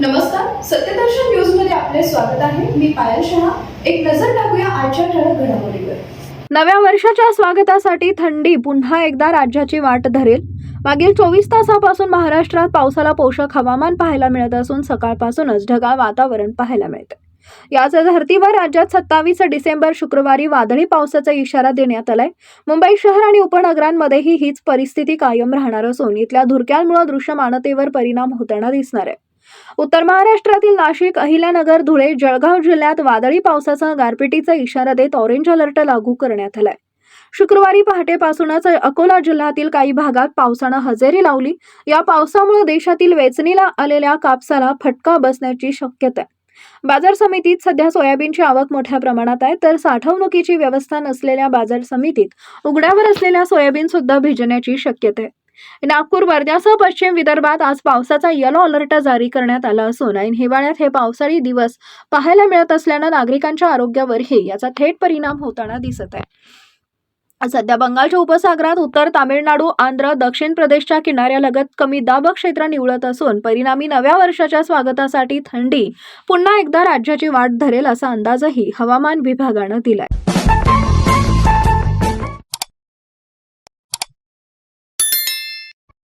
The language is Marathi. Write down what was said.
नमस्कार सत्यदर्शन न्यूजमध्ये आपले स्वागत आहे. मी पायल शहा. एक नजर टाकूया आजच्या ठळक घडामोडीवर. नव्या वर्षाच्या स्वागतासाठी थंडी पुन्हा एकदा राज्याची वाट धरेल. मागील चोवीस तासापासून महाराष्ट्रात पावसाला पोषक हवामान पाहायला मिळत असून सकाळपासूनच ढगाळ वातावरण पाहायला मिळते. याच धर्तीवर राज्यात सत्तावीस डिसेंबर शुक्रवारी वादळी पावसाचा इशारा देण्यात आलाय. मुंबई शहर आणि उपनगरांमध्येही हीच परिस्थिती कायम राहणार असून इथल्या धुरक्यांमुळे दृश्यमानतेवर परिणाम होताना दिसणार आहे. उत्तर महाराष्ट्रातील नाशिक अहिल्यानगर धुळे जळगाव जिल्ह्यात वादळी पावसाचा गारपिटीचा इशारा देत ऑरेंज अलर्ट लागू करण्यात आलाय. शुक्रवारी पहाटेपासूनच अकोला जिल्ह्यातील काही भागात पावसानं हजेरी लावली. या पावसामुळे देशातील वेचणीला आलेल्या कापसाला फटका बसण्याची शक्यता आहे. बाजार समितीत सध्या सोयाबीनची आवक मोठ्या प्रमाणात आहे तर साठवणुकीची व्यवस्था नसलेल्या बाजार समितीत उघड्यावर असलेल्या सोयाबीन सुद्धा भिजण्याची शक्यता आहे. नागपूर वर्ध्यासह पश्चिम विदर्भात आज पावसाचा येलो अलर्ट जारी करण्यात आला असून ऐन हिवाळ्यात हे पावसाळी दिवस पाहायला मिळत असल्यानं नागरिकांच्या आरोग्यावरही याचा थेट परिणाम होताना दिसत आहे. सध्या बंगालच्या उपसागरात उत्तर तामिळनाडू आंध्र दक्षिण प्रदेशच्या किनाऱ्यालगत कमी दाब क्षेत्र निवळत असून परिणामी नव्या वर्षाच्या स्वागतासाठी थंडी पुन्हा एकदा राज्याची वाट धरेल असा अंदाजही हवामान विभागानं दिलाय.